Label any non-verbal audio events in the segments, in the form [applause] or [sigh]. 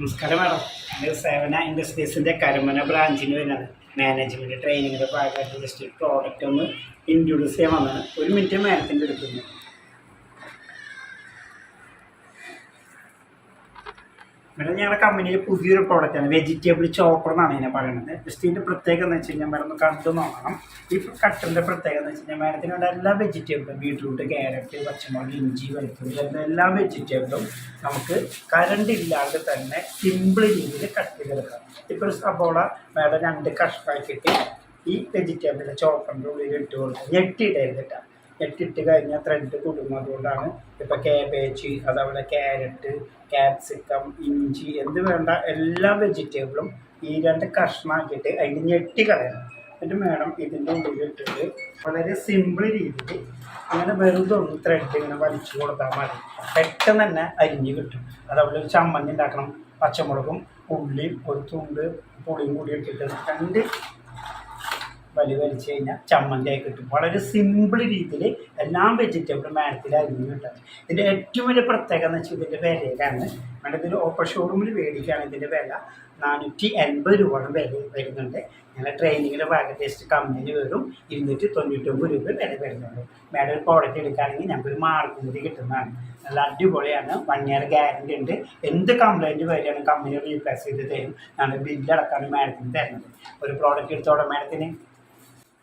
നമസ്കാരം മാഡം ഇത് സേവന ഇൻഡസ്ട്രീസിന്റെ കരമന ബ്രാഞ്ചിന് വരുന്നത്. മാനേജ്മെന്റ് ട്രെയിനിങ്ങിന്റെ ഭാഗമായിട്ട് ജസ്റ്റ് പ്രോഡക്റ്റ് ഒന്ന് ഇൻട്രൊഡ്യൂസ് ചെയ്യാൻ വന്നതാണ്. ഒരു മിനിറ്റ് മാഡത്തിന്റെ എടുക്കുന്നു മേഡം ഞങ്ങളുടെ കമ്പനിയിൽ പുതിയൊരു പ്രോഡക്റ്റാണ് വെജിറ്റബിൾ ചോപ്പർ എന്നാണ് ഇതിനെ പറയുന്നത്. ജസ്റ്റ് ഇതിന്റെ പ്രത്യേകത എന്ന് വെച്ച് കഴിഞ്ഞാൽ മാഡം ഒന്ന് കണ്ടു നോക്കണം. ഈ കട്ടറിന്റെ പ്രത്യേകത എന്ന് വെച്ച് കഴിഞ്ഞാൽ മരത്തിന് വേണ്ട എല്ലാ വെജിറ്റബിളും ബീട്രൂട്ട് ക്യാരറ്റ് പച്ചമുളക് ഇഞ്ചി വെളുത്തുള്ളി എല്ലാ വെജിറ്റബിളും നമുക്ക് കറണ്ട് ഇല്ലാതെ തന്നെ സിമ്പിൾ രീതിയിൽ കട്ട് ചെയ്തെടുക്കാം. ഇപ്പോൾ ഒരു സബോള മാഡം രണ്ട് കഷ്ണമാക്കിയിട്ട് ഈ വെജിറ്റബിളിന്റെ ചോപ്പറിന്റെ ഉള്ളിൽ ഇട്ട് കൊടുക്കുക ഞെട്ടിയിട്ടായിരുന്നു ഞെട്ടിട്ട് കഴിഞ്ഞാൽ ത്രെഡ് കുടുങ്ങുന്നതുകൊണ്ടാണ് ഇപ്പോൾ കാബേജ് അതേപോലെ ക്യാരറ്റ് ക്യാപ്സിക്കം ഇഞ്ചി എന്ത് വേണ്ട എല്ലാ വെജിറ്റബിളും ഈ രണ്ട് കഷ്ണമാക്കിയിട്ട് അതിന് ഞെട്ടി കളയണം. എന്നിട്ട് വേണം ഇതിന്റെ ഉള്ളിലിട്ടിട്ട് വളരെ സിമ്പിൾ രീതിയിൽ ഇങ്ങനെ വെറുതെ ഒന്ന് ത്രെഡ് ഇങ്ങനെ വലിച്ചു കൊടുത്താൽ മതി. പെട്ടെന്ന് തന്നെ അരിഞ്ഞ് കിട്ടും. അതേപോലെ ഒരു ചമ്മന്തി ഉണ്ടാക്കണം. പച്ചമുളകും ഉള്ളിയും ഒരു തുണ്ട് പുളിയും കൂടി ഇട്ടിട്ട് രണ്ട് വലി വലിച്ചു കഴിഞ്ഞാൽ ചമ്മന്തിയായി കിട്ടും. വളരെ സിമ്പിൾ രീതിയിൽ എല്ലാം വെജിറ്റബിളും മാഡത്തിൽ അരിഞ്ഞ് കിട്ടും. ഇതിന്റെ ഏറ്റവും വലിയ പ്രത്യേകത എന്ന് വെച്ചാൽ ഇതിന്റെ വിലയിലാണ്. മാഡത്തിൽ ഓപ്പൺ ഷോറൂമിൽ മേടിക്കുകയാണ് ഇതിന്റെ വില. നാനൂറ്റി എൺപത് രൂപയാണ് വില വരുന്നുണ്ട്. ഞങ്ങളുടെ ട്രെയിനിങ്ങിന്റെ ഭാഗം ടെസ്റ്റ് കമ്പനി വരും. ഇരുന്നൂറ്റി തൊണ്ണൂറ്റൊമ്പത് രൂപ വില വരുന്നുണ്ട്. മാഡം ഒരു പ്രോഡക്റ്റ് എടുക്കുകയാണെങ്കിൽ ഞങ്ങൾക്ക് ഒരു മാർക്കും കൂടി കിട്ടുന്നതാണ്. നല്ല അടിപൊളിയാണ്. വൺ ഇയർ ഗ്യാരണ്ടി ഉണ്ട്. എന്ത് കംപ്ലൈന്റ് വരികയാണെങ്കിൽ കമ്പനി റീപ്ലേസ് ചെയ്ത് തരും. ഞങ്ങൾ ബില്ലടക്കാണ് മാഡത്തിന് തരുന്നത്. ഒരു പ്രോഡക്റ്റ് എടുത്തോടെ മാഡത്തിന്.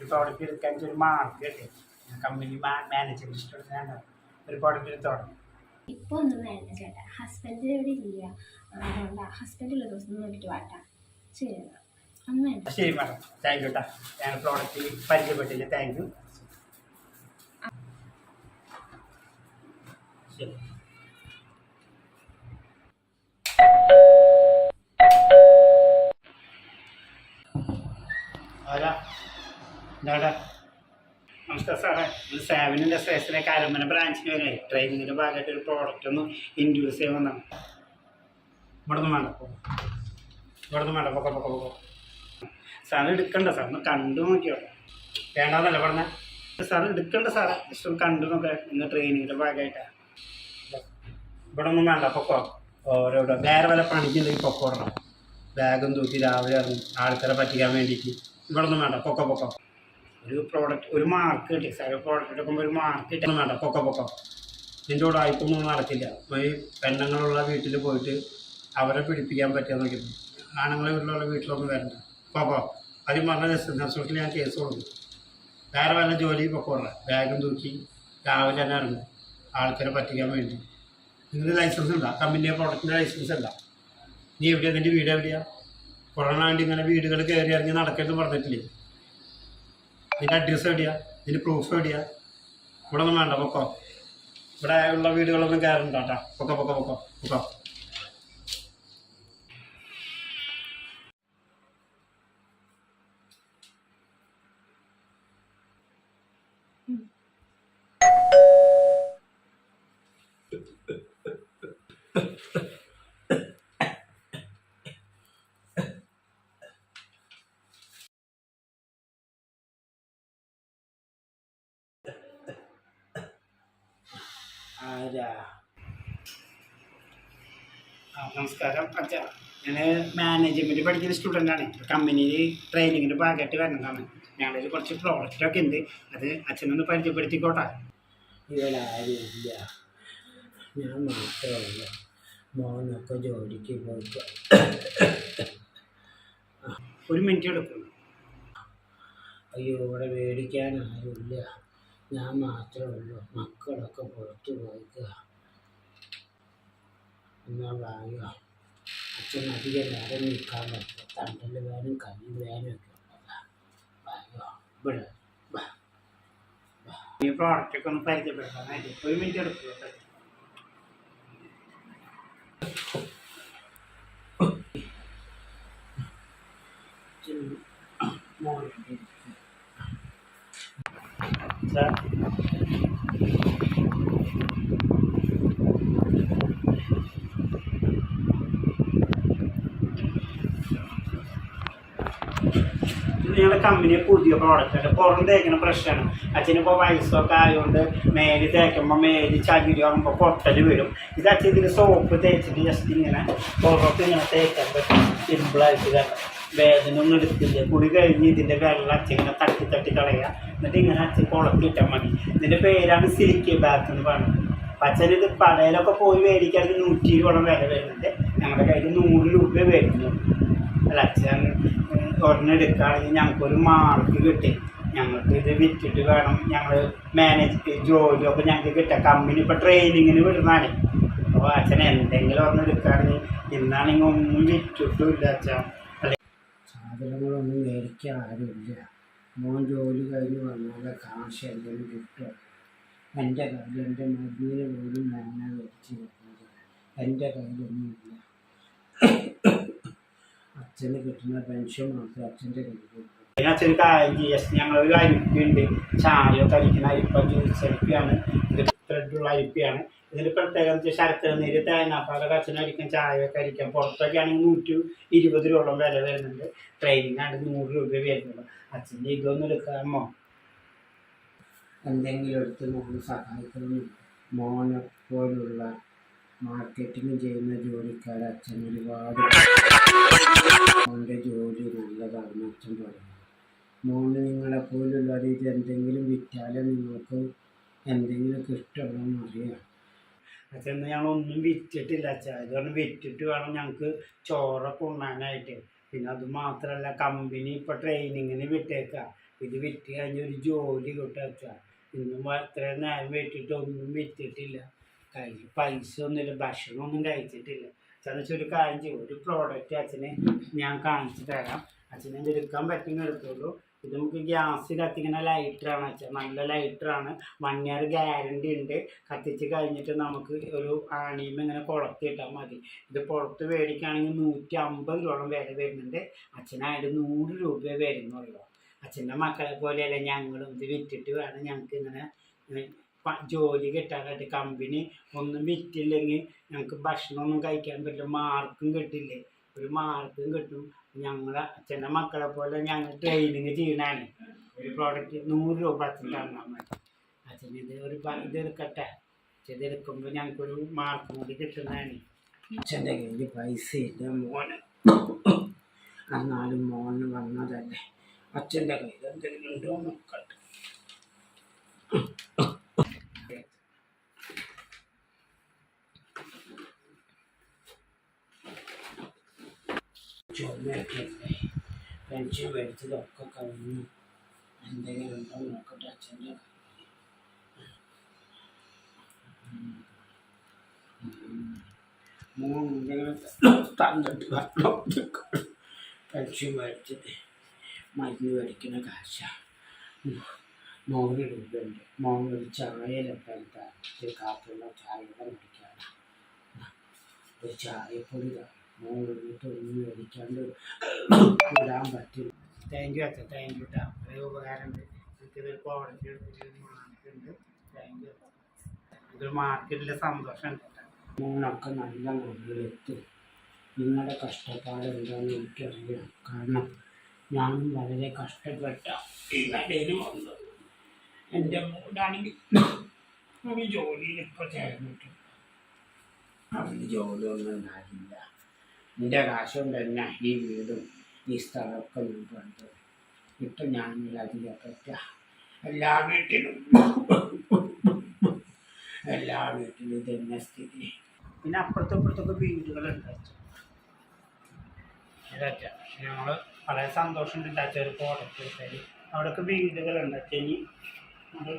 ഒരു പേർക്ക് എടുക്കാൻ ഒരു മാർക്ക് കിട്ടി. കമ്പനി മാനേജർ ഇഷ്ടപ്പെടുന്ന ഒരുപാട് പേര് തുടങ്ങി. ഇപ്പൊ ഒന്നും വേണ്ട ചേട്ടാ. ഹസ്ബൻഡ് ഇവിടെ ഇല്ല. അതുകൊണ്ട് ഹസ്ബൻഡ് ഉള്ള ദിവസം നോക്കിട്ട് വാട്ടാ. ശരി എന്നാ. ശരി മാഡം താങ്ക് യു കേട്ടോ ഞാൻ പ്രോഡക്റ്റ് പരിചയപ്പെട്ടില്ല. താങ്ക് യു ശരി. ആരാ? എന്താടാ? നമസ്കാരം സാറേ. ഇത് സേവനിന്റെ സ്റ്റേഷനിലേക്ക് അരമന ബ്രാഞ്ചിന് വരെ. ട്രെയിനിങ്ങിന്റെ ഭാഗമായിട്ട് ഒരു പ്രോഡക്റ്റ് ഒന്ന് ഇൻട്രൊഡ്യൂസ് ചെയ്യാൻ വന്നാണ് ഇവിടെ നിന്ന് വേണ്ട പോകും ഇവിടെ നിന്ന് വേണ്ട പൊക്കെ പൊക്കെ പൊക്കോ സാർ എടുക്കണ്ട സാർ ഒന്ന് കണ്ടു നോക്കിയോ? വേണ്ടാന്നല്ല പറഞ്ഞ? സാർ എടുക്കണ്ട സാറേ. ജസ്റ്റ് ഒന്ന് കണ്ടു നോക്കാം. ഇന്ന് ട്രെയിനിങ്ങിന്റെ ഭാഗമായിട്ടാണ് ഇവിടെ ഒന്നും വേണ്ട പൊക്കോ ഓരോ വേറെ വല്ല പണിക്കുണ്ടെങ്കിൽ പൊക്കോ ഇടണം. ബാഗും തൂക്കി രാവിലെ ഇറങ്ങി. ആൾക്കാരെ പറ്റിക്കാൻ വേണ്ടിയിട്ട്. ഇവിടെ ഒന്നും വേണ്ട പൊക്കോ പൊക്കോ ഒരു പ്രോഡക്റ്റ് ഒരു മാർക്ക് കിട്ടി. സാർ പ്രോഡക്റ്റ് എടുക്കുമ്പോൾ ഒരു മാർക്ക് കിട്ടണം വേണ്ട പൊക്കെ പൊക്കോ. ഇതിന്റെ കൂടെ ആയിപ്പൊന്നും നടക്കില്ല. ഈ പെണ്ണുങ്ങളുള്ള വീട്ടിൽ പോയിട്ട് അവരെ പിടിപ്പിക്കാൻ പറ്റുക നോക്കി ആണുങ്ങളെ വീട്ടിലുള്ള വീട്ടിലൊന്നും വരണ്ട. പോപ്പോ ആദ്യം പറഞ്ഞ ഡെസ്റ്റിനേഷനിൽ ഞാൻ കേസ് കൊടുക്കും. വേറെ വല്ല ജോലി പൊക്കോളാം ബാഗും തൂക്കി രാവിലെ തന്നെ ഇറങ്ങും. ആൾക്കാരെ പറ്റിക്കാൻ വേണ്ടി. നിങ്ങളുടെ ലൈസൻസ് ഉണ്ടോ കമ്പനിയെ പ്രോഡക്റ്റിന്റെ ലൈസൻസ് ഉണ്ടോ നീ എവിടെയാ? നിന്റെ വീട് എവിടെയാ? കൊറോണ വേണ്ടി ഇങ്ങനെ വീടുകൾ കയറി ഇറങ്ങി നടക്കരുത് പറഞ്ഞിട്ടില്ലേ? നിന്റെ അഡ്രസ്സ് എവിടെയാ? ഇതിന് പ്രൂഫ് എവിടെയാ? ഇവിടെ ഒന്നും വേണ്ട പൊക്കോ. ഇവിടെ ഉള്ള വീടുകളൊന്നും കയറണ്ട കേട്ടോ. പൊക്കോ പൊക്കോ പൊക്കോ പൊക്കോ. ആരാ? ആ നമസ്കാരം. അച്ഛ ഞാൻ മാനേജ്മെന്റ് പഠിക്കുന്ന സ്റ്റുഡന്റാണ് കമ്പനിയിൽ ട്രെയിനിങ്ങിന്റെ ഭാഗമായിട്ട് വരുന്നതാണ്. ഞങ്ങളിൽ കുറച്ച് പ്രോഡക്റ്റൊക്കെ ഉണ്ട്. അത് അച്ഛനൊന്ന് പരിചയപ്പെടുത്തിക്കോട്ടെ. ഇവരാരില്ല ഞാൻ മാത്രമല്ല. മോനൊക്കെ ജോലിക്ക് പോയിട്ട് ഒരു മിനിറ്റ് എടുക്കും. അയ്യോ ഇവിടെ മേടിക്കാൻ ആരുമില്ല. ഞാൻ മാത്രമേ മക്കളൊക്കെ പുറത്തു പോയിക്കുക. എന്നാ വാങ്ങുക അച്ഛൻ അധികം നേരം നിൽക്കാൻ പറ്റില്ല. തണ്ടൽ വേനും കൈ വേനും ഒക്കെ ഉള്ളതാണ്. ഈ പ്രോഡക്റ്റൊക്കെ ഒന്ന് പരിചയപ്പെടുത്താനായിട്ട് ഒരു മിനിറ്റ് എടുക്കും അച്ഛൻ മോനെ സാർ ഇത് ഞങ്ങളുടെ കമ്പനി പുതിയ പ്രോഡക്റ്റ് പുറം തേക്കുന്ന പ്രശ്നമാണ് അച്ഛനിപ്പോൾ വയസ്സൊക്കെ ആയതുകൊണ്ട് മേൽ തേക്കുമ്പോൾ മേൽ ചകിരി ആകുമ്പോൾ പൊട്ടൽ വരും. ഇത് അച്ഛൻ ഇതിന് സോപ്പ് തേച്ചിട്ട് ജസ്റ്റ് ഇങ്ങനെ പുറത്ത് ഇങ്ങനെ തേക്കാൻ പറ്റും. സിമ്പിളായിട്ട് കാരണം വേദന ഒന്നും എടുത്തില്ല. കുടി കഴിഞ്ഞ് ഇതിന്റെ വെള്ളം അച്ഛൻ ഇങ്ങനെ തട്ടി തട്ടി കളയുക എന്നിട്ട് ഇങ്ങനെ അച്ഛൻ കുളത്തിട്ടാൽ മതി. ഇതിന്റെ പേരാണ് സിലിക്കി ബാത്ത് എന്ന് പറയുന്നത്. അച്ഛൻ ഇത് കടയിലൊക്കെ പോയി മേടിക്കാൻ നൂറ്റി ഇരുപതോളം വില വരുന്നുണ്ട്. ഞങ്ങളുടെ കയ്യിൽ നൂറ് രൂപ വരുന്നു അല്ല അച്ഛൻ ഉം, ഒരെണ്ണം എടുക്കുകയാണെങ്കിൽ ഞങ്ങൾക്കൊരു മാർക്ക് കിട്ടി. ഞങ്ങൾക്ക് ഇത് വിറ്റിട്ട് വേണം. ഞങ്ങൾ മാനേജ് ജോലിയൊക്കെ ഞങ്ങൾക്ക് കിട്ടുക കമ്പനി ഇപ്പോൾ ട്രെയിനിങ്ങിന് വിടുന്നതാണ്. അപ്പോൾ അച്ഛൻ എന്തെങ്കിലും ഒരെണ്ണം എടുക്കുകയാണെങ്കിൽ ഇന്നാണെങ്കിൽ ഒന്നും വിറ്റിട്ടില്ല അച്ഛൻ സാധനങ്ങളൊന്നും മേടിക്കാൻ ആരുമില്ല. മോൻ ജോലി കഴിഞ്ഞ് വന്നാലേ കാശ് എന്തെങ്കിലും കിട്ടും എന്റെ കയ്യിൽ എന്റെ മരുന്നിന് പോലും മോനെ മേടിച്ച് വെക്കുന്നത് എന്റെ കയ്യിലൊന്നുമില്ല അച്ഛന് കിട്ടുന്ന പെൻഷൻ മാത്രം അച്ഛന്റെ കയ്യിൽ അച്ഛൻ കാര്യം ഞങ്ങൾ ഒരു അരിപ്പയുണ്ട് ചായ കഴിക്കുന്ന അരിപ്പ ജ്യൂസ് അരിപ്പയാണ് ഇത് ത്രെഡുള്ള അരിപ്പയാണ് ഇതിന് പ്രത്യേകത വെച്ചാൽ ശർക്കര നീര് തേങ്ങാപ്പാലൊക്കെ അച്ഛനടിക്കാൻ ചായയൊക്കെ അരിക്കാം പുറത്തൊക്കെ ആണെങ്കിൽ നൂറ്റി ഇരുപത് രൂപയോളം വില വരുന്നുണ്ട്. ട്രെയിനിങ് ആണെങ്കിൽ നൂറ് രൂപ വരുന്നുള്ളൂ. അച്ഛന്റെ ഇതൊന്നും എടുക്കാമോ എന്തെങ്കിലും എടുത്ത് മോനെ സഹായിക്കണം മോനെ പോലുള്ള മാർക്കറ്റിംഗ് ചെയ്യുന്ന ജോലിക്കാരെ അച്ഛൻ ഒരുപാട് അവന്റെ ജോലി നല്ലതാണ് അച്ഛൻ പറയുന്നത് മോന് നിങ്ങളെ പോലുള്ളവർ ഇത് എന്തെങ്കിലും വിറ്റാലേ നിങ്ങൾക്ക് എന്തെങ്കിലും കിട്ടുമെന്ന് അറിയാം. അച്ഛൻ ഞങ്ങളൊന്നും വിറ്റിട്ടില്ല അച്ഛാ. പറഞ്ഞ് വിറ്റിട്ട് വേണം ഞങ്ങൾക്ക് ചോറൊക്കെ ഉണ്ണാനായിട്ട് പിന്നെ അത് മാത്രമല്ല കമ്പനി ഇപ്പോൾ ട്രെയിനിങ്ങിന് വിട്ടേക്കുക ഇത് വിറ്റ് കഴിഞ്ഞ് ഒരു ജോലി കിട്ടുക അച്ഛാ. ഇന്നും അത്രയും നേരം വിട്ടിട്ട് ഒന്നും വിറ്റിട്ടില്ല. കയ്യിൽ പൈസ ഒന്നുമില്ല ഭക്ഷണമൊന്നും കഴിച്ചിട്ടില്ല. അച്ഛനെ വെച്ചാൽ ഒരു ചെയ്യും ഒരു പ്രോഡക്റ്റ് അച്ഛനെ ഞാൻ കാണിച്ചു തരാം. അച്ഛനെ എടുക്കാൻ പറ്റുന്ന എടുത്തോളൂ. ഇത് നമുക്ക് ഗ്യാസ് കത്തിക്കുന്ന ലൈറ്ററാണ് അച്ഛൻ. നല്ല ലൈറ്ററാണ് വൺ ഇയർ ഗ്യാരണ്ടി ഉണ്ട്. കത്തിച്ച് കഴിഞ്ഞിട്ട് നമുക്ക് ഒരു ആണിയും ഇങ്ങനെ കുളത്തിയിട്ടാൽ മതി. ഇത് പുറത്ത് മേടിക്കുകയാണെങ്കിൽ നൂറ്റി അമ്പത് രൂപ വില വരുന്നുണ്ട്. അച്ഛനായിട്ട് നൂറ് രൂപ വരുന്നുള്ളൂ. അച്ഛന്റെ മക്കളെ പോലെയല്ല ഞങ്ങളും. ഇത് വിറ്റിട്ട് വേണം ഞങ്ങൾക്ക് ഇങ്ങനെ ജോലി കിട്ടാനായിട്ട് കമ്പനി ഒന്നും വിറ്റില്ലെങ്കിൽ ഞങ്ങൾക്ക് ഭക്ഷണമൊന്നും കഴിക്കാൻ പറ്റില്ല. മാർക്കും കിട്ടില്ലേ? ഒരു മാർക്കും കിട്ടും. ഞങ്ങളെ അച്ഛന്റെ മക്കളെ പോലെ ഞങ്ങൾ ട്രെയിനിങ് ചെയ്യണാണ് ഒരു പ്രോഡക്റ്റ് നൂറ് രൂപ അച്ഛൻ തന്നാൽ മതി അച്ഛൻ ഇത് ഒരു ഇത് എടുക്കട്ടെ. പക്ഷെ ഇത് എടുക്കുമ്പോൾ ഞങ്ങൾക്കൊരു മാർക്കും കൂടി കിട്ടുന്നതാണ്. അച്ഛന്റെ കയ്യിൽ പൈസ ഇല്ല മോന് [coughs] എന്നാലും മോന് വന്നതല്ലേ. അച്ഛന്റെ കയ്യിൽ എന്തെങ്കിലും ഉണ്ടോ നോക്കട്ടെ ചുമയൊക്കെ പെൻഷൻ മേടിച്ചതൊക്കെ കഴിഞ്ഞു. എന്തെങ്കിലും ഉണ്ടോ നോക്കട്ടെ അച്ഛന്റെ മൂന്ന് എന്തെങ്കിലും തന്നിട്ട് മരുന്ന് മേടിക്കുന്ന കാശ. മോൻ ഒരു ചായയിലെത്താൻ കാപ്പുള്ള ചായയുടെ മേടിക്കാണ് ഒരു ചായപ്പൊടി താങ്ക് യു അച്ഛൻ താങ്ക് യു കേട്ടോ വളരെ ഉപകാരമുണ്ട്. എനിക്കിതൊരു ഇതൊരു മാർക്കറ്റിലെ സന്തോഷമുണ്ട് മോനൊക്കെ നല്ല നിങ്ങളുടെ കഷ്ടപ്പാട് എന്താണെന്ന് എനിക്കറിയാം. കാരണം ഞാൻ വളരെ കഷ്ടപ്പെട്ട ഈ നിലയിൽ എന്റെ മോനാണെങ്കിൽ ഒരു ജോലിയിൽ ഇപ്പോൾ ചേർന്നിട്ട് അവന് ജോലിയൊന്നും ഉണ്ടാകില്ല എന്റെ കാശും തന്നെ ഈ വീടും ഈ സ്ഥലമൊക്കെ ഞാൻ ഇപ്പം ഞാനില്ല അതിനെ പറ്റ എല്ലാ വീട്ടിലും എല്ലാ വീട്ടിലും ഇതെന്നെ സ്ഥിതി. പിന്നെ അപ്പുറത്തും ഇപ്പുറത്തൊക്കെ വീടുകളുണ്ട്. അച്ഛാ ഞങ്ങൾ വളരെ സന്തോഷമുണ്ട് അച്ഛൻ എടുത്താൽ അവിടെയൊക്കെ വീടുകളുണ്ട്. അത്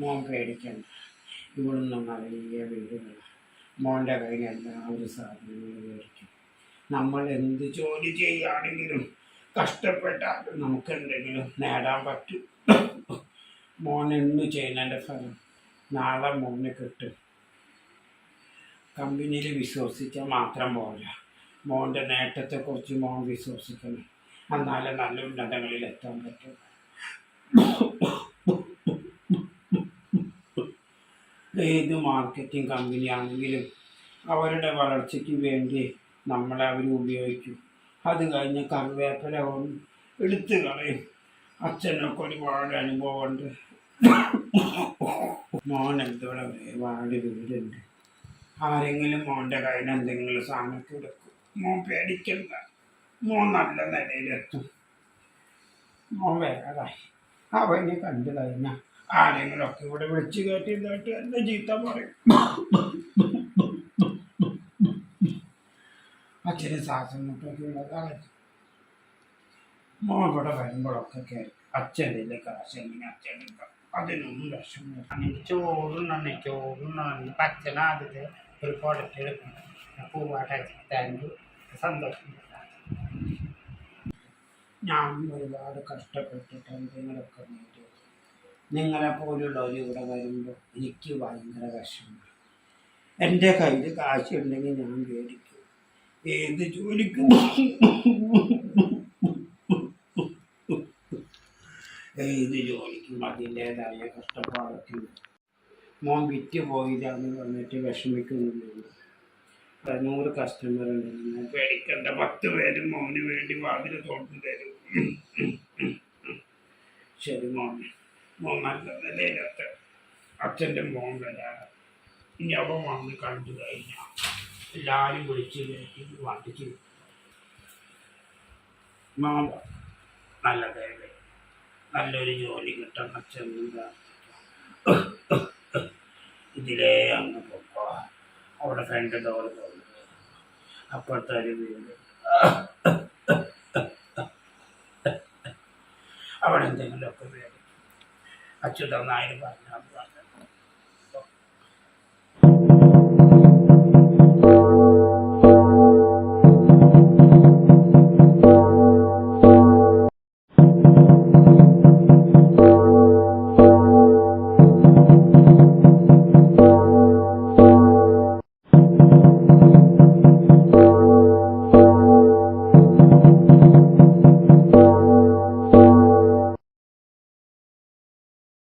മോൻ പേടിക്കണ്ട. ഇവിടുന്ന് നിറയെ വീടുകളാണ് മോന്റെ കയ്യിൽ എല്ലാ ഒരു സാധനങ്ങളും മേടിക്കും. നമ്മൾ എന്ത് ജോലി ചെയ്യുകയാണെങ്കിലും കഷ്ടപ്പെട്ടാൽ നമുക്ക് എന്തെങ്കിലും നേടാൻ പറ്റും. മോൻ എന്ന് ചെയ്യുന്നതിന്റെ ഫലം നാളെ മോനെ കിട്ടും. കമ്പനിയിൽ വിശ്വസിച്ചാൽ മാത്രം പോരാ. മോന്റെ നേട്ടത്തെക്കുറിച്ച് മോൻ വിശ്വസിക്കണം. എന്നാലേ നല്ല ഉന്നതങ്ങളിൽ എത്താൻ പറ്റും. ഏത് മാർക്കറ്റിംഗ് കമ്പനിയാണെങ്കിലും അവരുടെ വളർച്ചയ്ക്ക് വേണ്ടി നമ്മളെ അവർ ഉപയോഗിക്കും. അത് കഴിഞ്ഞ് കറിവേപ്പില എടുത്തു കളയും. അച്ഛനൊക്കെ ഒരുപാട് അനുഭവമുണ്ട് മോൻ എന്തോടെ ഒരുപാട് വീടുണ്ട് ആരെങ്കിലും മോന്റെ കയ്യിൽ എന്തെങ്കിലും സാധനം കൊടുക്കും മോൻ പേടിക്കണ്ട. മോൻ നല്ല നിലയിലെത്തും. മോൻ വേറായി അവനെ കണ്ടു കഴിഞ്ഞാൽ ആരെങ്കിലുമൊക്കെ ഇവിടെ വിളിച്ചു കയറ്റിയതായിട്ട് എന്നെ ചീത്ത പറയും. അച്ഛന് ശ്വാസം മുട്ടൊക്കെയുള്ള മോൻ ഇവിടെ വരുമ്പോഴൊക്കെ കയറി അച്ഛന്റെ കാശ് എങ്ങനെ അച്ഛന്റെ അതിനൊന്നും വിഷമം എനിക്ക് ചോറുണ്ണാണ് ഇപ്പം പച്ചന ആദ്യത്തെ ഒരു പ്രോഡക്റ്റ് എടുക്കണം. പൂവാട്ടെ താങ്ക് യു സന്തോഷം ഞാൻ ഒരുപാട് കഷ്ടപ്പെട്ടിട്ട് എന്തെങ്കിലുമൊക്കെ നേടിയത് നിങ്ങളെ പോലുള്ളവർ ഇവിടെ വരുമ്പോൾ എനിക്ക് ഭയങ്കര വിഷമം എന്റെ കയ്യിൽ കാശുണ്ടെങ്കിൽ ഞാൻ മേടിക്കും ഏത് ജോലിക്കും? ഏത് ജോലിക്കും അതിന്റേതായ കഷ്ടപ്പാടൊക്കെ. മോൻ വിറ്റ് പോയില്ലാന്ന് പറഞ്ഞിട്ട് വിഷമിക്കുന്നില്ല നൂറ് കസ്റ്റമർ ഉണ്ട് നിങ്ങൾ പേടിക്കണ്ട പത്ത് പേര് മോന് വേണ്ടി വാതിൽ തോട്ടു തരും. ശരി മോൻ. മോൻ നല്ല നിലയിലെത്ത അച്ഛന്റെ മോൻ വരാ. ഇനി അവൻ വന്ന് കണ്ടു കഴിഞ്ഞാൽ എല്ലാവരും വിളിച്ച് വണ്ടിക്ക് മോൻ നല്ല ദേവേ നല്ലൊരു ജോലി കിട്ടാൻ ചെന്ന ഇതിലേ അങ്ങ് പൊക്കോ. അവിടെ ഫ്രണ്ട് ഡോർ തോന്നുന്നു അപ്പുറത്തെ ഒരു വീട്. അവിടെ എന്തെങ്കിലുമൊക്കെ വേണം അച്യുത നായർ പറഞ്ഞാൽ